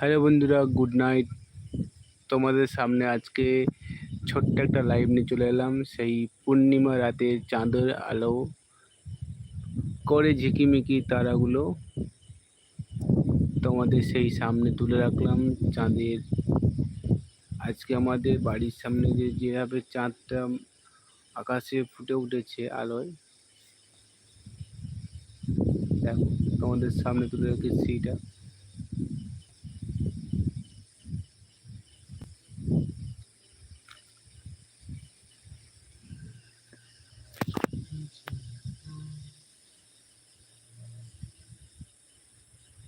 Hello বন্ধুরা good night তোমাদের সামনে আজকে ছোট্ট একটা লাইভ নিয়ে চলে এলাম সেই পূর্ণিমা রাতের চাঁদের আলো করে ঝিকিমিকি তারাগুলো তোমাদের সেই সামনে তুলে রাখলাম চাঁদের আজকে আমাদের বাড়ির সামনে যে যেভাবে চাঁদটা আকাশে ফুটে উঠেছে আলোয় দেখো তোমাদের সামনে তুলে রাখি সেইটা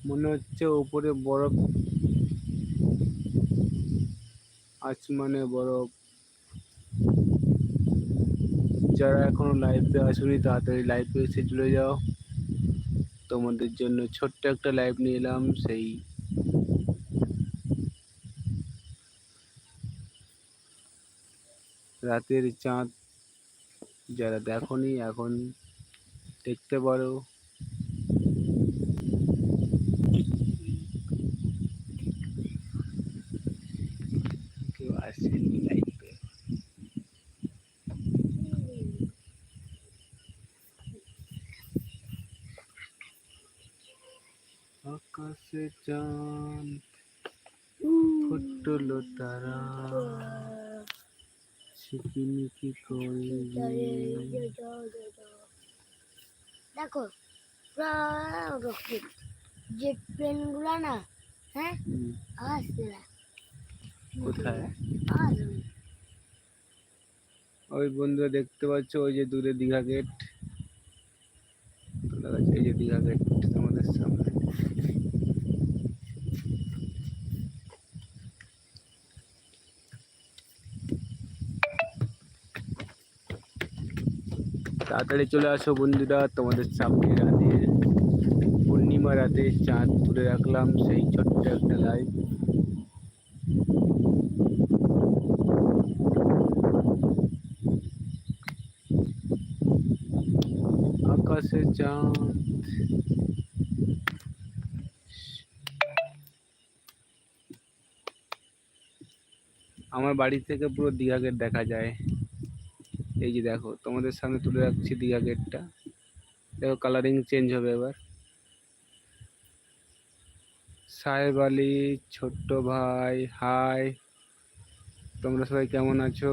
মনে হচ্ছে উপরে বরফ আসমানে বরফ যারা এখনো লাইফে আসুনি তাড়াতাড়ি লাইফে এসে চলে যাও তোমাদের জন্য ছোট্ট একটা লাইভ নিয়ে এলাম সেই রাতের চাঁদ যারা দেখনি এখন দেখতে পারো पास है लाइट पे আকাশে চাঁদ ফুটল তারা সিকিমিকি করে দেখো রকেট জেট প্লেন গুলা না হ্যাঁ আসছে না কোথায় ওই বন্ধুরা দেখতে পাচ্ছ ওই যে দূরের দিগা গেট ওই যে দিগা গেট আমাদের সামনে তাড়াতাড়ি চলে আসো বন্ধুরা তোমাদের সামনে রাতি পূর্ণিমা রাতে চাঁদ তুলে রাখলাম সেই ছোট্ট একটা লাইভ যাও আমার বাড়ি থেকে পুরো দীঘা গেট দেখা যায় এই যে দেখো তোমাদের সামনে তুলে রাখছি দীঘা গেটটা দেখো কালারিং চেঞ্জ হবে এবার সাহেব আলী ছোট্ট ভাই হাই তোমরা সবাই কেমন আছো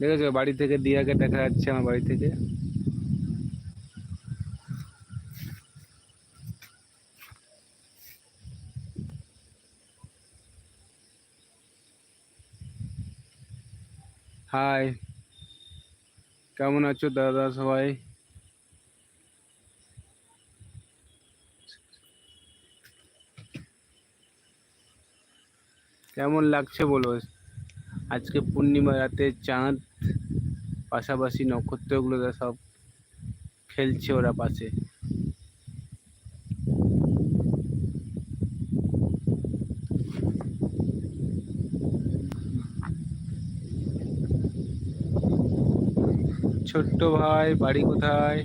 দেখেছো বাড়ি থেকে দিয়াকে দেখা যাচ্ছে আমার বাড়ি থেকে হাই কেমন আছো দাদা সবাই কেমন লাগছে বলো আজকে পূর্ণিমা রাতে চাঁদ পাশাপাশি নক্ষত্রগুলো সব খেলছে ওরা পাশে ছোট ভাই বাড়ি কোথায়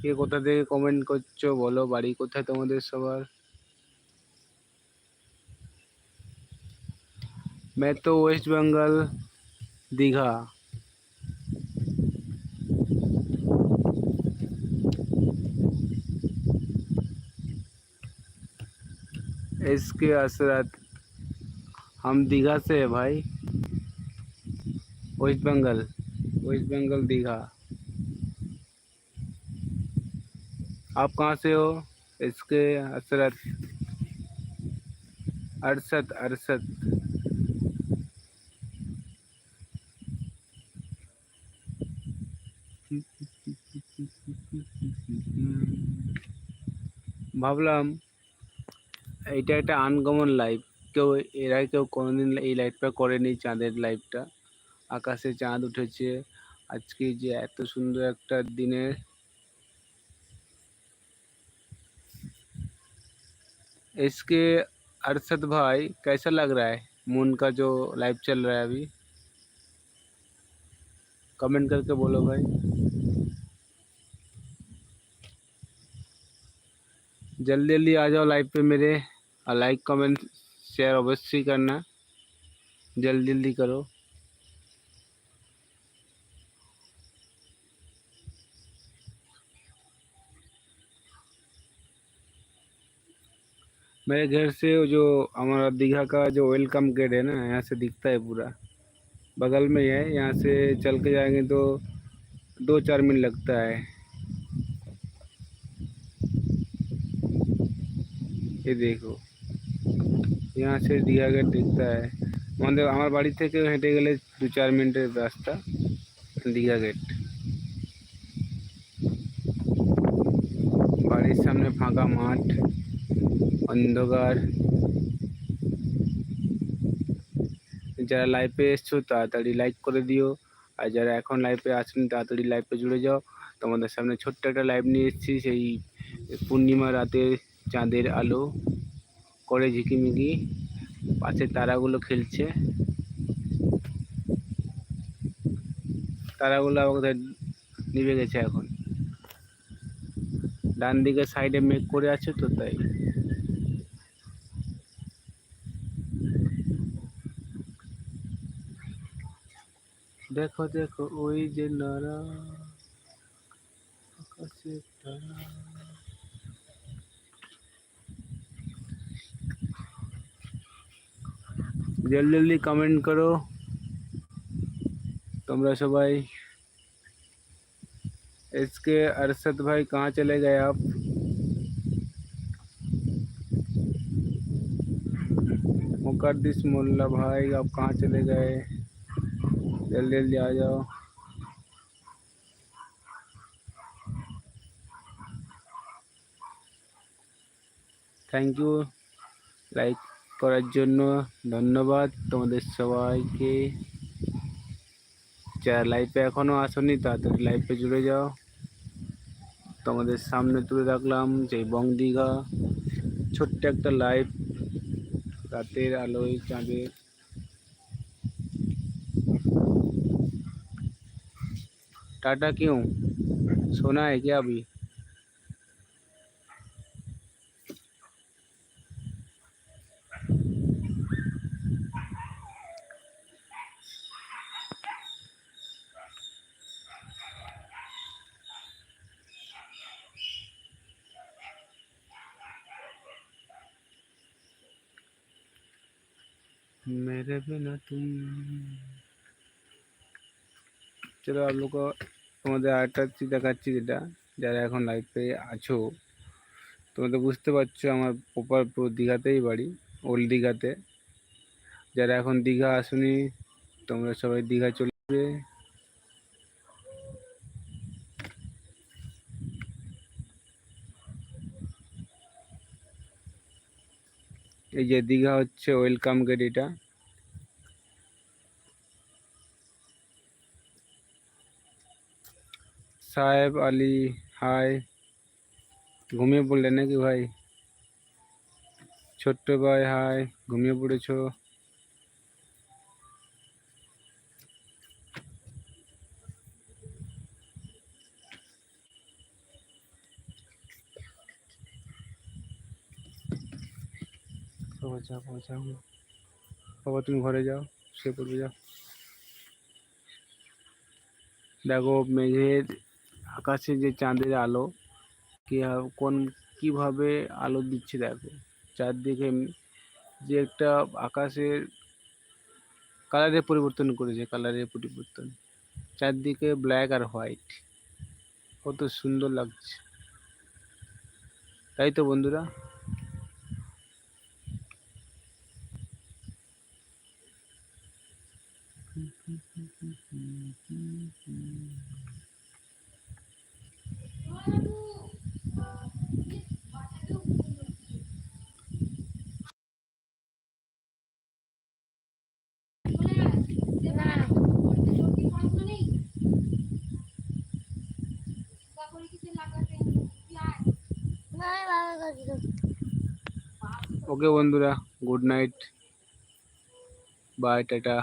কে কোথা থেকে কমেন্ট করছো বলো বাড়ি কোথায় তোমাদের সবার मैं तो West Bengal Digha SK Asrat हम दीघा से है भाई West Bengal West Bengal Digha आप कहाँ से हो इसके असरत अरसत अरसत भावलम এটা एक আনকমন लाइफ কেউ এরা কেউ কোনোদিন এই লাইটটা चाँद চাঁদের आकाशे चाँद उठे आज के जे एत सुंदर एक दिन इसके अरशद भाई कैसा लग रहा है मून का जो लाइव चल रहा है अभी कमेंट करके बोलो भाई जल्दी जल्दी आ जाओ लाइव पे मेरे और लाइक कमेंट शेयर अवश्य करना जल्दी जल्दी करो मेरे घर से जो हमारा दीघा का जो वेलकम गेट है ना यहाँ से दिखता है पूरा बगल में है यहाँ से चल के जाएंगे तो दो चार मिनट लगता है ये देखो यहाँ से दिया गया दिखता আমাদের আমার বাড়ি থেকে হেঁটে গেলে দু চার মিনিটের রাস্তা দীঘা গেট বাড়ির সামনে ফাঁকা মাঠ অন্ধকার যারা লাইফে এসছো তাড়াতাড়ি লাইক করে দিও আর যারা এখন লাইফে আসেনি তাড়াতাড়ি লাইফে জুড়ে যাও তোমাদের সামনে ছোট্ট একটা লাইভ নিয়ে এসেছি সেই পূর্ণিমা রাতের চাঁদের আলো করে ঝিকিমিকি পাশে তারাগুলো খেলছে তারাগুলো আমাদের নিভে গেছে এখন ডান দিকে সাইডে মেঘ করে আছে তো তাই দেখো দেখো ওই যে নারা আকাশের তারা जल्दी कमेंट करो કરો सब भाई इसके अरसद भाई कहाँ चले गए आप मुकदस मुल्ला भाई आप कहाँ चले गए जल्दी जल्दी आ जाओ थैंक यू लाइक করার জন্য ধন্যবাদ তোমাদের সবাইকে। লাইভে এখনো আসোনি তাহলে লাইভে জুড়ে যাও। তোমাদের সামনে তুলে দেখলাম যে বংদিগা ছোট্ট একটা লাইভ রাতের আলোয় চাঁদে টাটা কিউ শোনােছে কি अभी मेरे बिना तुम চলো আপ লোক তোমাদের আরেকটা দেখাচ্ছি যেটা যারা এখন লাইফে আছো তোমরা তো বুঝতে পারছো আমার প্রপার পুরো দীঘাতেই বাড়ি ওল্ড দীঘাতে যারা এখন দীঘা আসুনি তোমরা সবাই দীঘা চলবে এই যে দীঘা হচ্ছে ওয়েলকাম গেট এটা সাহেব আলী হাই ঘুমিয়ে পড়লে নাকি ভাই ছোট্ট ভাই হাই ঘুমিয়ে পড়েছো বাবা যাও বাবা যাও বাবা তুমি ঘরে যাও সে পড়বে যাও দেখো মেঘের আকাশে যে চাঁদের আলো কি কোন কিভাবে আলো দিচ্ছে দেখো চারদিকে যে একটা আকাশের কালারে পরিবর্তন করেছে কালারের পরিবর্তন চারদিকে ব্ল্যাক আর হোয়াইট কত সুন্দর লাগছে তাই তো বন্ধুরা ओके बंधुरा गुड नाइट बाय टाटा